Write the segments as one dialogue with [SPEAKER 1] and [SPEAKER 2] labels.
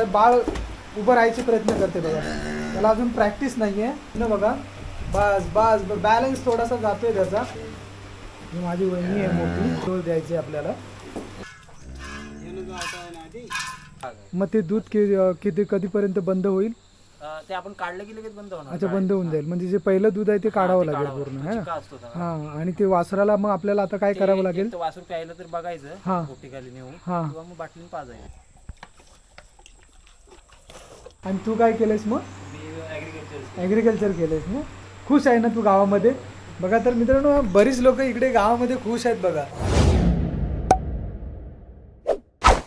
[SPEAKER 1] आता बाळ उभं राहायचे प्रयत्न करते बघा. त्याला अजून प्रॅक्टिस नाही आहे न बघा. बस बस बॅलन्स थोडासा जातोय त्याचा. माझी वहिनी आहे मोठी. दूध द्यायची आपल्याला. मग ते दूध किती कधीपर्यंत बंद होईल?
[SPEAKER 2] ते आपण काढलं की लगेच बंद होणार.
[SPEAKER 1] अच्छा बंद होऊन जाईल. म्हणजे जे पहिलं दूध आहे ते काढावं लागेल पूर्ण है? ना. हा आणि ते वासराला मग आपल्याला आता काय करावं लागेल?
[SPEAKER 2] वासरू प्यायला तर बघायचं.
[SPEAKER 1] हा.
[SPEAKER 2] खाली नेऊन किंवा मग बाटलीने पाजायचं.
[SPEAKER 1] आणि तू काय केलंयस मग? ॲग्रिकल्चर केलंयस ना? खुश आहे ना तू गावामध्ये? बघा तर मित्रांनो बरीच लोक इकडे गावामध्ये खुश आहेत बघा.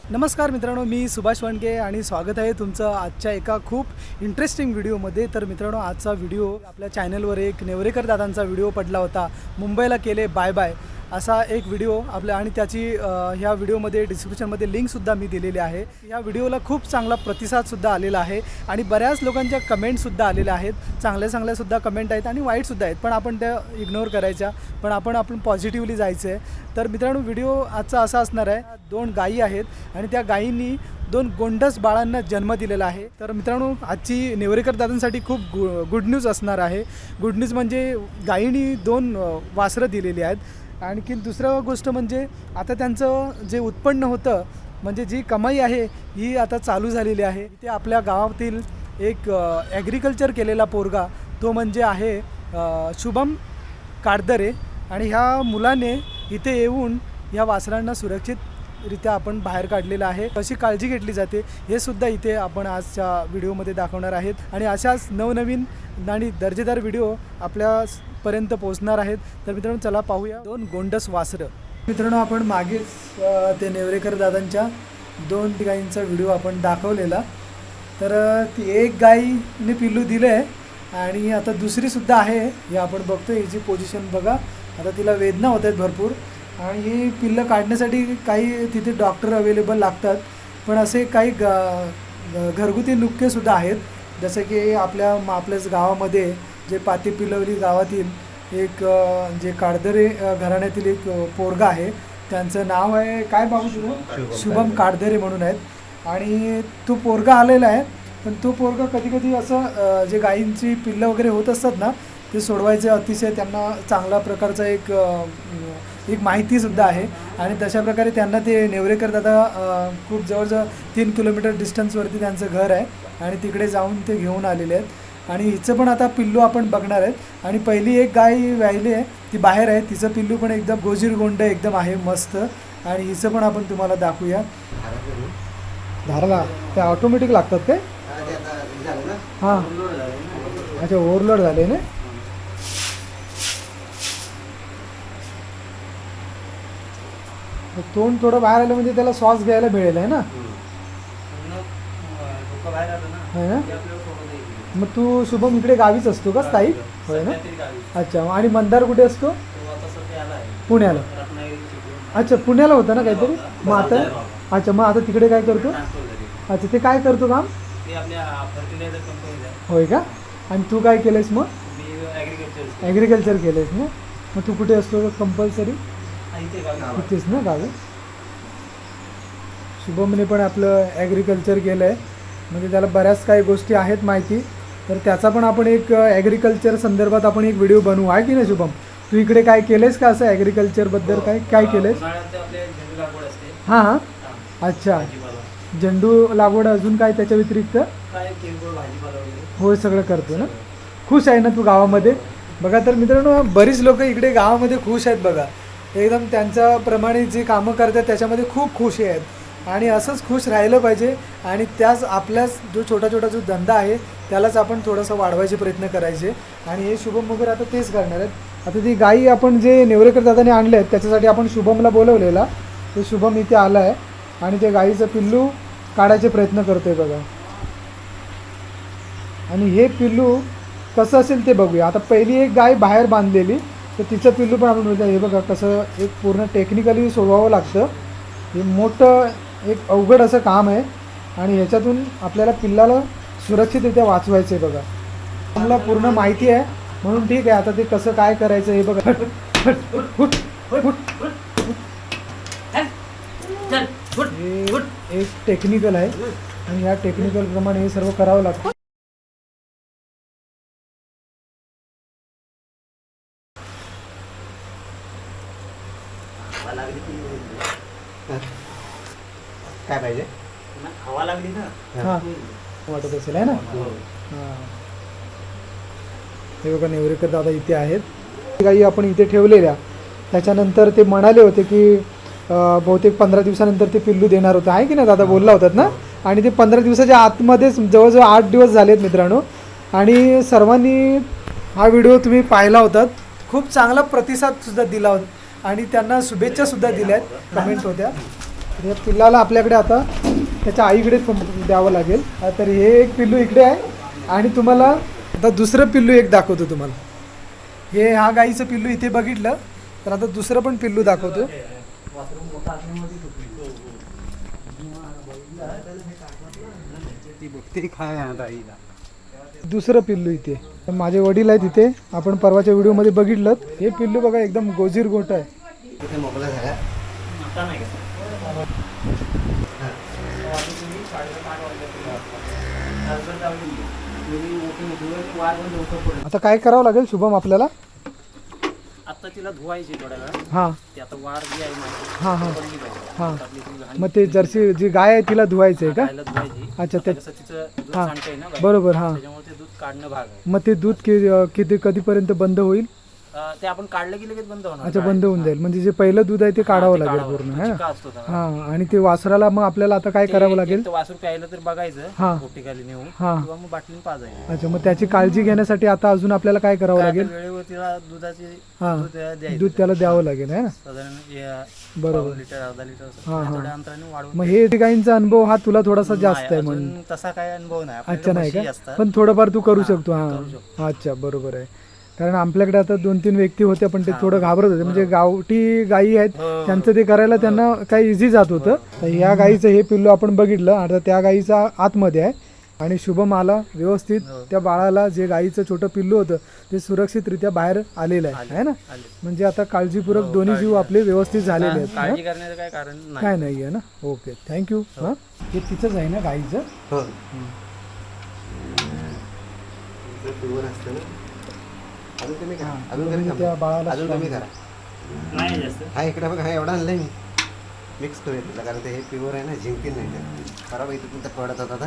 [SPEAKER 1] नमस्कार मित्रांनो मी सुभाष वणके आणि स्वागत आहे तुमचं आजच्या एका खूप इंटरेस्टिंग व्हिडिओमध्ये तर मित्रांनो आजचा व्हिडिओ आपल्या चॅनलवर एक नेवरेकर दादांचा व्हिडिओ पडला होता. मुंबईला केले बाय बाय असा एक व्हिडिओ आपल्या आणि त्याची ह्या व्हिडिओमध्ये डिस्क्रिप्शनमध्ये लिंकसुद्धा मी दिलेली आहे. या व्हिडिओला खूप चांगला प्रतिसादसुद्धा आलेला आहे आणि बऱ्याच लोकांच्या कमेंटसुद्धा आलेल्या आहेत. चांगल्या चांगल्यासुद्धा कमेंट आहेत आणि वाईटसुद्धा आहेत. पण आपण त्या इग्नोर करायच्या. पण आपण आपण पॉझिटिव्हली जायचं आहे तर मित्रांनो व्हिडिओ आजचा असा असणार आहे. दोन गायी आहेत आणि त्या गायींनी दोन गोंडस बाळांना जन्म दिलेला आहे. तर मित्रांनो आजची नेवरेकर दादांसाठी खूप गु गुड न्यूज असणार आहे. गुड न्यूज म्हणजे गायींनी दोन वासरं दिलेली आहेत. आणखी दुसरं गोष्ट म्हणजे आता त्यांचं जे उत्पन्न होतं म्हणजे जी कमाई आहे ही आता चालू झालेली आहे. ते आपल्या गावातील एक ॲग्रिकल्चर केलेला पोरगा तो म्हणजे आहे शुभम काडदरे आणि ह्या मुलाने इथे येऊन ह्या वासरांना सुरक्षितरित्या आपण बाहेर काढलेलं आहे. कशी काळजी घेतली जाते हे सुद्धा इथे आपण आजच्या व्हिडिओमध्ये दाखवणार आहेत. आणि अशाच नवनवीन आणि दर्जेदार व्हिडिओ आपल्या पर्यंत पोहोचणार आहेत. तर मित्रांनो चला पाहूया दोन गोंडस वासरं. मित्रांनो आपण मागेच ते नेवरेकर दादांच्या दोन गायींचा व्हिडिओ आपण दाखवलेला. तर ती एक गायीने पिल्लू दिलं आहे आणि आता दुसरीसुद्धा आहे. हे आपण बघतो हिची पोझिशन बघा. आता तिला वेदना होत आहेत भरपूर. आणि ही पिल्लं काढण्यासाठी काही तिथे डॉक्टर अवेलेबल लागतात. पण असे काही ग घरगुती नुक्केसुद्धा आहेत. जसं की आपल्या म- आपल्याच गावामध्ये जे पाती पिलवली गावातील एक जे काडदरे अ, घराण्यातील एक पोरगा आहे त्यांचं नाव आहे काय बाबू तुझं? शुभम काडदरे. म्हणून आहेत. आणि तो पोरगा आलेला आहे पण तो पोरगा कधी कधी असं जे गायींची पिल्लं वगैरे होत असतात ना ते सोडवायचे अतिशय त्यांना चांगला प्रकारचा एक एक माहितीसुद्धा आहे. आणि तशा प्रकारे त्यांना ते नेवरेकर दादा खूप जवळजवळ तीन किलोमीटर डिस्टन्सवरती त्यांचं घर आहे. आणि तिकडे जाऊन ते घेऊन आलेले आहेत. आणि हिचं पण आता पिल्लू आपण बघणार आहेत. आणि पहिली एक गाय व्यायली आहे ती बाहेर आहे. तिचं पिल्लू पण एकदम गोजीर गोंड एकदम आहे मस्त. आणि हिचं पण आपण तुम्हाला दाखवूया. धाराला ते ऑटोमॅटिक लागतात काय हां. अच्छा ओव्हरलोड झाले ना? तोंड थोडं बाहेर आलं म्हणजे त्याला श्वास घ्यायला मिळेल आहे ना? मग तू शुभम इकडे गावीच असतो का स्थायिक? होय ना. अच्छा आणि मंदार कुठे असतो? पुण्याला. अच्छा पुण्याला होता ना काहीतरी? मग आता? अच्छा मग आता तिकडे काय करतो? अच्छा ते काय करतो काम? होय का? आणि तू काय केलंयस मग?
[SPEAKER 2] ॲग्रिकल्चर
[SPEAKER 1] केलंयस ना? मग तू कुठे असतो कंपल्सरी
[SPEAKER 2] इथे गावी.
[SPEAKER 1] तिथेच ना गावी? शुभमने पण आपलं ॲग्रिकल्चर केलं आहे म्हणजे त्याला बऱ्याच काही गोष्टी आहेत माहिती. तर त्याचा पण आपण एक ॲग्रिकल्चर संदर्भात आपण एक व्हिडिओ बनवू. आहे की नाही शुभम? तू इकडे काय केलंयस का असं ॲग्रिकल्चरबद्दल काय काय
[SPEAKER 2] लागवड असते.
[SPEAKER 1] हां हां.
[SPEAKER 2] हा,
[SPEAKER 1] अच्छा. झेंडू लागवड अजून काय त्याच्या व्यतिरिक्त?
[SPEAKER 2] काय
[SPEAKER 1] होय सगळं करतो ना? खुश आहे ना तू गावामध्ये? बघा तर मित्रांनो बरीच लोक इकडे गावामध्ये खुश आहेत बघा. एकदम त्यांच्याप्रमाणे जे कामं करतात त्याच्यामध्ये खूप खुश आहेत. आणि असंच खुश राहिलं पाहिजे. आणि त्याच आपल्याच जो छोटा छोटा जो धंदा आहे त्यालाच आपण थोडंसं वाढवायचे प्रयत्न करायचे. आणि हे शुभम वगैरे आता तेच करणार आहेत. आता ती गाई आपण जे नेवरेकर दादाने आणले आहेत त्याच्यासाठी आपण शुभमला बोलवलेला. ते शुभम इथे आला आहे आणि ते गाईचं पिल्लू काढायचे प्रयत्न करतो आहे बघा. आणि हे पिल्लू कसं असेल ते बघूया. आता पहिली एक गाय बाहेर बांधलेली तर तिचं पिल्लू पण आपण बघूया. हे बघा कसं एक पूर्ण टेक्निकली सोडवावं लागतं. हे मोठं एक अवघड असं काम आहे आणि ह्याच्यातून आपल्याला पिल्लाला सुरक्षितरित्या वाचवायचं आहे बघा. आम्हाला पूर्ण माहिती आहे म्हणून ठीक आहे आता ते कसं काय करायचं हे बघा. हे एक टेक्निकल आहे आणि या टेक्निकल प्रमाणे हे सर्व करावं लागतं.
[SPEAKER 2] हवा
[SPEAKER 3] काय पाहिजे?
[SPEAKER 2] हवा लागली ना
[SPEAKER 1] हां. वाटत असेल आहे ना? हां. हे. बघा नेवरेकर दादा इथे आहेत. गाई आपण इथे ठेवलेल्या. त्याच्यानंतर ते म्हणाले होते की बहुतेक पंधरा दिवसानंतर ते पिल्लू देणार होते. आहे की नाही दादा? बोलला होतात ना? आणि ते पंधरा दिवसाच्या आतमध्येच जवळजवळ आठ दिवस झालेत मित्रांनो. आणि सर्वांनी हा व्हिडिओ तुम्ही पाहिला होतात. खूप चांगला प्रतिसाद सुद्धा दिला होता. आणि त्यांना शुभेच्छा सुद्धा दिल्या आहेत. कमेंट होत्या. या पिल्लाला आपल्याकडे आता त्याच्या आईकडे द्यावं लागेल. तर हे एक पिल्लू इकडे आहे. आणि तुम्हाला आता दुसरं पिल्लू एक दाखवतो तुम्हाला. हे हा गाईचं पिल्लू इथे बघितलं तर आता दुसरं पण पिल्लू दाखवतो. दुसरं पिल्लू इथे. तर माझे वडील आहेत इथे. आपण परवाच्या व्हिडिओमध्ये बघितलं. हे पिल्लू बघा एकदम गोजीर गोट आहे.
[SPEAKER 2] आता
[SPEAKER 1] काय करावं लागेल शुभम आपल्याला?
[SPEAKER 2] आता तिला धुवायची थोड्या वेळा
[SPEAKER 1] हां.
[SPEAKER 2] ती आता वार जी आहे माझी
[SPEAKER 1] हां हां.
[SPEAKER 2] पडली पाहिजे
[SPEAKER 1] हां.
[SPEAKER 2] आपली ती घाण
[SPEAKER 1] मग ते जर्सी जी गाय आहे तिला धुवायचं आहे का?
[SPEAKER 2] खायला धुवायची.
[SPEAKER 1] अच्छा
[SPEAKER 2] आता
[SPEAKER 1] ते
[SPEAKER 2] कसं तिचं दूध
[SPEAKER 1] हां.
[SPEAKER 2] सांडतंय ना बाई.
[SPEAKER 1] बरोबर हां.
[SPEAKER 2] त्याच्यामुळे ते दूध काढणं भाग आहे.
[SPEAKER 1] मग ते दूध कि किती कधीपर्यंत बंद होईल?
[SPEAKER 2] ते आपण काढलं की लगेच बंद होणार.
[SPEAKER 1] अच्छा बंद होऊन जाईल. म्हणजे जे पहिलं दूध आहे ते काढावं लागेल पूर्ण है?
[SPEAKER 2] असतो त्याला.
[SPEAKER 1] हां आणि ते वासराला मग आपल्याला आता काय
[SPEAKER 2] ते
[SPEAKER 1] करावं
[SPEAKER 2] एक
[SPEAKER 1] लागेल?
[SPEAKER 2] तर वासरू प्यायला तर बघायचं
[SPEAKER 1] हां.
[SPEAKER 2] खाली नेऊन
[SPEAKER 1] हां.
[SPEAKER 2] किंवा मग बाटलीने पाजायचं.
[SPEAKER 1] अच्छा मग त्याची काळजी घेण्यासाठी आता अजून आपल्याला काय करावं
[SPEAKER 2] काय
[SPEAKER 1] लागेल?
[SPEAKER 2] आता वेळेवर तिला दुधाची
[SPEAKER 1] हां.
[SPEAKER 2] दूध
[SPEAKER 1] त्याला द्यावं लागेल है ना?
[SPEAKER 2] साधारण या
[SPEAKER 1] बरोबर.
[SPEAKER 2] पाऊण लिटर अर्धा लिटर असं.
[SPEAKER 1] हां, हां.
[SPEAKER 2] थोड्या अंतराने वाढवून
[SPEAKER 1] मग हे गाईंचा अनुभव हा तुला थोडासा जास्त
[SPEAKER 2] नाही,
[SPEAKER 1] आहे म्हणून.
[SPEAKER 2] अजून तसा काय अनुभव नाही.
[SPEAKER 1] अच्छा नाही
[SPEAKER 2] म्हशी
[SPEAKER 1] का?
[SPEAKER 2] असतात.
[SPEAKER 1] पण थोडंफार तू करू शकतो हां. अच्छा बरोबर आहे. कारण आपल्याकडे आता दोन तीन व्यक्ती होते पण ते थोडं घाबरत होते. म्हणजे गावठी गायी आहेत
[SPEAKER 2] हो.
[SPEAKER 1] त्यांचं ते करायला त्यांना काही इझी जात होतं. तर ह्या गाईचं हे पिल्लू आपण बघितलं आता त्या गाईचा आतमध्ये आहे. आणि शुभम आला व्यवस्थित
[SPEAKER 2] हो.
[SPEAKER 1] त्या बाळाला जे गाईचं छोटं पिल्लू होतं ते सुरक्षितरित्या बाहेर आलेलं आहे. है ना. म्हणजे आता काळजीपूर्वक
[SPEAKER 2] हो,
[SPEAKER 1] दोन्ही जीव आपले व्यवस्थित झालेले आहेत हं?
[SPEAKER 2] काळजी करण्याचं काय कारण नाही.
[SPEAKER 1] काय नाही आहे ना? ओके थँक्यू हां. हे? तिथंच आहे ना गाईचं
[SPEAKER 3] हो जर पिवर असतं ना अजून कमी करा.
[SPEAKER 1] हां,
[SPEAKER 3] अजून
[SPEAKER 1] तुम्ही
[SPEAKER 3] कमी
[SPEAKER 1] त्या
[SPEAKER 3] करा
[SPEAKER 1] बाळाला
[SPEAKER 3] अजून कमी करा.
[SPEAKER 2] नाही जास्त.
[SPEAKER 3] हा इकडे बघा हा एवढा आणलाय मी. मिक्स करूया तिला कारण ते हे प्युअर आहे ना जिंकीन नाही ते बरोबर इथे तुमचा पडत होता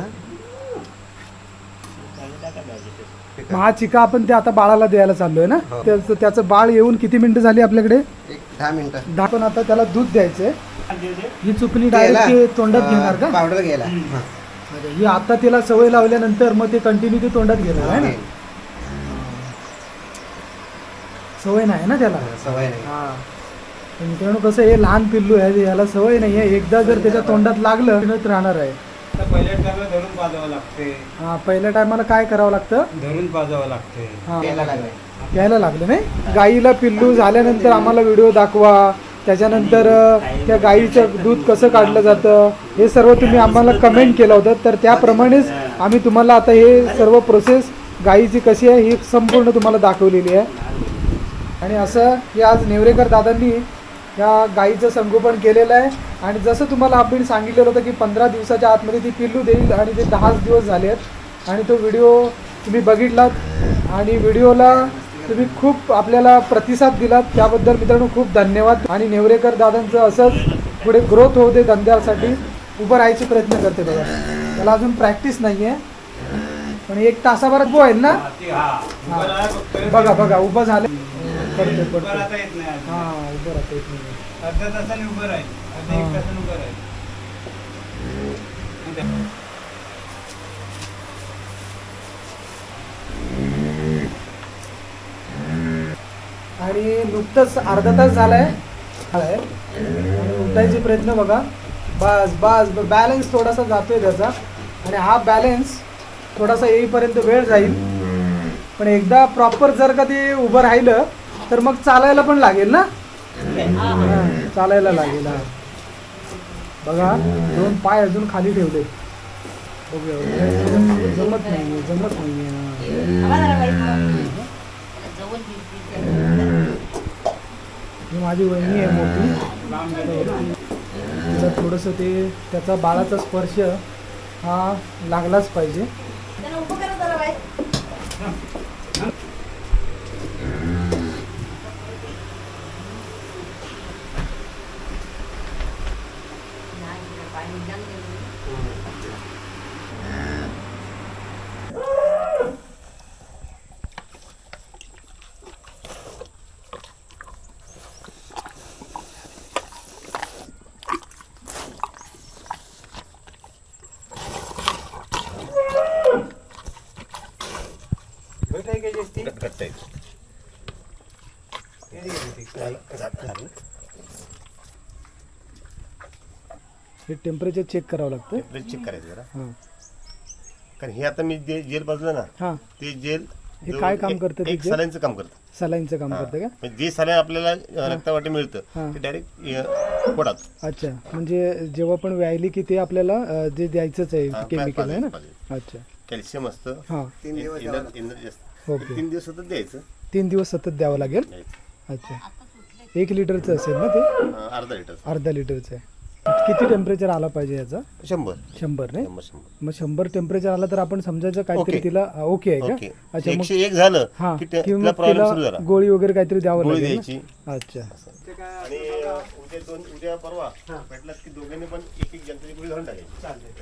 [SPEAKER 1] मग हा चिका आपण ते आता बाळाला द्यायला चाललोय ना?
[SPEAKER 3] हो.
[SPEAKER 1] त्याचं त्याचं बाळ येऊन किती मिनिटं झाली आपल्याकडे?
[SPEAKER 3] आहे. एक दहा मिनिटं.
[SPEAKER 1] दहा पण आता त्याला दूध द्यायचंय. ही चुकणी डायरेक्ट तोंडात घेणार का?
[SPEAKER 3] पावडर घ्यायला. हां.
[SPEAKER 1] ही आता तिला सवय लावल्यानंतर मग ते कंटिन्यू ते तोंडात घेणार आहे ना? सवय नाही ना त्याला.
[SPEAKER 3] सवय नाही.
[SPEAKER 1] हा. तर मित्रांनो कसं हे लहान पिल्लू आहे याला सवय नाही आहे. एकदा जर त्याच्या तोंडात लागलं तर राहणार आहे.
[SPEAKER 4] पहिल्या टायमाला धरून पाजावं लागते.
[SPEAKER 1] हा पहिल्या टायमाला काय करावं लागतं?
[SPEAKER 4] धरून पाजावं लागते.
[SPEAKER 1] हा.
[SPEAKER 3] लागलाय.
[SPEAKER 1] घ्यायला लागलं नाही? गाईला पिल्लू झाल्यानंतर आम्हाला व्हिडिओ दाखवा. त्याच्यानंतर अ, त्या गाईचं दूध कसं काढलं जातं? हे सर्व तुम्ही आम्हाला कमेंट केलं होतं. तर त्याप्रमाणेच आम्ही तुम्हाला आता हे सर्व प्रोसेस गाईची कशी आहे ही संपूर्ण तुम्हाला दाखवलेली आहे. आणि असं की आज नेवरेकर दादांनी या गाईचं संगोपन केलेलं आहे. आणि जसं तुम्हाला आपण सांगितलेलं होतं की पंधरा दिवसाच्या आतमध्ये ती पिल्लू देईल आणि ते दहाच दिवस झाले आहेत. आणि तो व्हिडिओ तुम्ही बघितलात. आणि व्हिडिओला तुम्ही खूप आपल्याला प्रतिसाद दिलात. त्याबद्दल मित्रांनो खूप धन्यवाद. आणि नेवरेकर दादांचं असंच पुढे ग्रोथ होऊ दे धंद्यासाठी उभं राहायचे प्रयत्न करते बघा. त्याला अजून प्रॅक्टिस नाही आहे पण एक तासाभरात बो होईल ना?
[SPEAKER 4] हा.
[SPEAKER 1] बघा बघा उभं झालं. पडते
[SPEAKER 4] उभं
[SPEAKER 1] पडते
[SPEAKER 4] राहता येत नाही अजून.
[SPEAKER 1] हा उभं राहता येत नाही.
[SPEAKER 4] अर्ध्या तासाने उभं राहील अर्ध्या
[SPEAKER 1] हा.
[SPEAKER 4] तासाने उभं राहील.
[SPEAKER 1] आणि नुकतंच अर्धा तास झालाय. झालाय. आणि उठायचे प्रयत्न बघा. बस बस बॅलन्स थोडासा जातोय त्याचा. आणि हा बॅलन्स थोडासा येईपर्यंत वेळ जाईल. पण एकदा प्रॉपर जर का ते उभं राहिलं तर मग चालायला पण लागेल ना? हा, चालायला लागेल हा. बघा दोन पाय अजून खाली ठेवले. बघूया जमत नाहीये जमत नाहीये ही. माझी वहिनी आहे मोठी. तिला थोडंसं ते त्याचा बाळाचा स्पर्श हा लागलाच पाहिजे.
[SPEAKER 5] बाहेर
[SPEAKER 1] हे टेम्परेचर चेक करावं लागतं.
[SPEAKER 6] टेम्परेचर चेक करायचं जरा.
[SPEAKER 1] हां.
[SPEAKER 6] कारण हे आता मी जे जेल बाजूला ना
[SPEAKER 1] हां.
[SPEAKER 6] ते जेल
[SPEAKER 1] हे काय काम करतं ते
[SPEAKER 6] एक? सलाईनचं काम करतं.
[SPEAKER 1] सलाईनचं काम करतं का?
[SPEAKER 6] म्हणजे जे सलाईन आपल्याला रक्तावाटे मिळतं. ते डायरेक्ट पोटात
[SPEAKER 1] अच्छा. म्हणजे जेव्हा पण व्यायली की ते आपल्याला अं, जे द्यायचंच
[SPEAKER 6] हा,
[SPEAKER 1] आहे केमिकल आहे ना?
[SPEAKER 6] पाहिजे.
[SPEAKER 1] अच्छा.
[SPEAKER 6] कॅल्शियम असतं.
[SPEAKER 1] हां.
[SPEAKER 6] एनर्जी असतं.
[SPEAKER 1] ओके.
[SPEAKER 6] तीन दिवस सतत द्यायचं.
[SPEAKER 1] तीन दिवस सतत द्यावं लागेल?
[SPEAKER 6] द्यायचं.
[SPEAKER 1] अच्छा. एक लिटरचं असेल ना ते?
[SPEAKER 6] अ, अर्धा लिटर
[SPEAKER 1] अर्धा लिटरचं आहे. किती टेम्परेचर आला पाहिजे याचा?
[SPEAKER 6] शंभर.
[SPEAKER 1] शंभर नाही?
[SPEAKER 6] शंभर शंभर.
[SPEAKER 1] मग शंभर टेम्परेचर आला तर आपण समजायचं काहीतरी
[SPEAKER 6] ओके.
[SPEAKER 1] तिला ओके आहे
[SPEAKER 6] ओके.
[SPEAKER 1] का अच्छा मग
[SPEAKER 6] एकशे एक झालं
[SPEAKER 1] हा
[SPEAKER 6] की ते-
[SPEAKER 1] की
[SPEAKER 6] तिला
[SPEAKER 1] मग
[SPEAKER 6] प्रॉब्लेम सुरू
[SPEAKER 1] तिला
[SPEAKER 6] झाला.
[SPEAKER 1] गोळी वगैरे काहीतरी द्यावं
[SPEAKER 6] गोळी
[SPEAKER 1] लागेल
[SPEAKER 6] द्यायची.
[SPEAKER 1] ना? अच्छा.
[SPEAKER 6] आणि अ, उद्या दोन उद्या परवा भेटलात की दोघांनी पण एक एक जनतेची गोळी घालून टाकायची.
[SPEAKER 3] चालतंय.